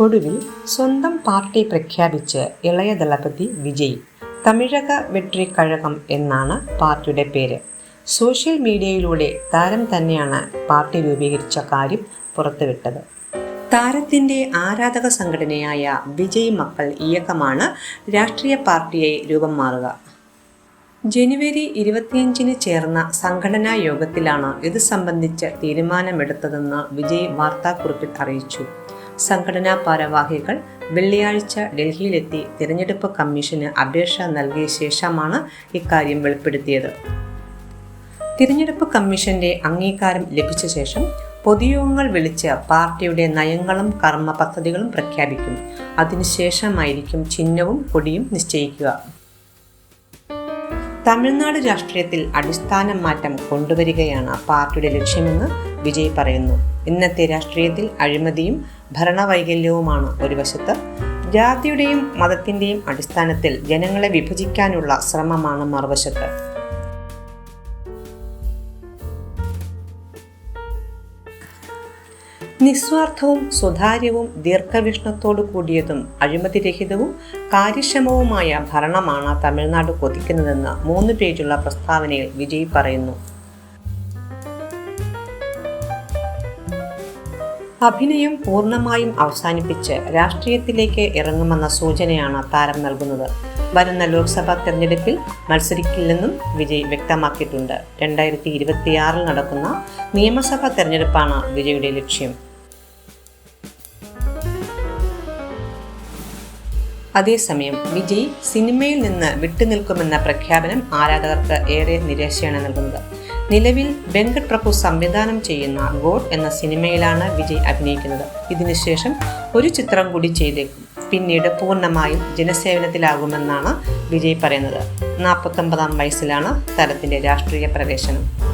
ഒടുവിൽ സ്വന്തം പാർട്ടി പ്രഖ്യാപിച്ച് ഇളയ ദളപതി വിജയ് തമിഴക വെട്രി കഴകം എന്നാണ് പാർട്ടിയുടെ പേര്. സോഷ്യൽ മീഡിയയിലൂടെ താരം തന്നെയാണ് പാർട്ടി രൂപീകരിച്ച കാര്യം പുറത്തുവിട്ടത്. താരത്തിന്റെ ആരാധക സംഘടനയായ വിജയ് മക്കൾ ഇയക്കമാണ് രാഷ്ട്രീയ പാർട്ടിയായി രൂപം മാറുക. ജനുവരി ഇരുപത്തിയഞ്ചിന് ചേർന്ന സംഘടനാ യോഗത്തിലാണ് ഇത് സംബന്ധിച്ച് തീരുമാനമെടുത്തതെന്ന് വിജയ് വാർത്താക്കുറിപ്പിൽ അറിയിച്ചു. സംഘടനാ ഭാരവാഹികൾ വെള്ളിയാഴ്ച ഡൽഹിയിലെത്തി തിരഞ്ഞെടുപ്പ് കമ്മീഷന് അപേക്ഷ നൽകിയ ശേഷമാണ് ഇക്കാര്യം വെളിപ്പെടുത്തിയത്. തിരഞ്ഞെടുപ്പ് കമ്മീഷന്റെ അംഗീകാരം ലഭിച്ച ശേഷം പൊതുയോഗങ്ങൾ വിളിച്ച് പാർട്ടിയുടെ നയങ്ങളും കർമ്മ പദ്ധതികളും പ്രഖ്യാപിക്കും. അതിനുശേഷമായിരിക്കും ചിഹ്നവും കൊടിയും നിശ്ചയിക്കുക. തമിഴ്നാട് രാഷ്ട്രീയത്തിൽ അടിസ്ഥാന മാറ്റം കൊണ്ടുവരികയാണ് പാർട്ടിയുടെ ലക്ഷ്യമെന്ന് വിജയ് പറയുന്നു. ഇന്നത്തെ രാഷ്ട്രീയത്തിൽ അഴിമതിയും ഭരണവൈകല്യവുമാണ് ഒരു വശത്ത്. ജാതിയുടെയും മതത്തിന്റെയും അടിസ്ഥാനത്തിൽ ജനങ്ങളെ വിഭജിക്കാനുള്ള ശ്രമമാണ് മറുവശത്ത്. നിസ്വാർത്ഥവും സുതാര്യവും ദീർഘവീക്ഷണത്തോടു കൂടിയതും അഴിമതിരഹിതവും കാര്യക്ഷമവുമായ ഭരണമാണ് തമിഴ്നാട് കൊതിക്കുന്നതെന്ന് മൂന്ന് പേജുള്ള പ്രസ്താവനയിൽ വിജയ് പറയുന്നു. അഭിനയം പൂർണമായും അവസാനിപ്പിച്ച് രാഷ്ട്രീയത്തിലേക്ക് ഇറങ്ങുമെന്ന സൂചനയാണ് താരം നൽകുന്നത്. വരുന്ന ലോക്സഭാ തെരഞ്ഞെടുപ്പിൽ മത്സരിക്കില്ലെന്നും വിജയ് വ്യക്തമാക്കിയിട്ടുണ്ട്. രണ്ടായിരത്തി ഇരുപത്തിയാറിൽ നടക്കുന്ന നിയമസഭാ തെരഞ്ഞെടുപ്പാണ് വിജയുടെ ലക്ഷ്യം. അതേസമയം വിജയ് സിനിമയിൽ നിന്ന് വിട്ടുനിൽക്കുമെന്ന പ്രഖ്യാപനം ആരാധകർക്ക് ഏറെ നിരാശയാണ് നൽകുന്നത്. നിലവിൽ വെങ്കട് പ്രഭു സംവിധാനം ചെയ്യുന്ന ഗോഡ് എന്ന സിനിമയിലാണ് വിജയ് അഭിനയിക്കുന്നത്. ഇതിനുശേഷം ഒരു ചിത്രം കൂടി ചെയ്തേക്കും. പിന്നീട് പൂർണമായും ജനസേവനത്തിലാകുമെന്നാണ് വിജയ് പറയുന്നത്. നാൽപ്പത്തൊമ്പതാം വയസ്സിലാണ് താരത്തിന്റെ രാഷ്ട്രീയ പ്രവേശനം.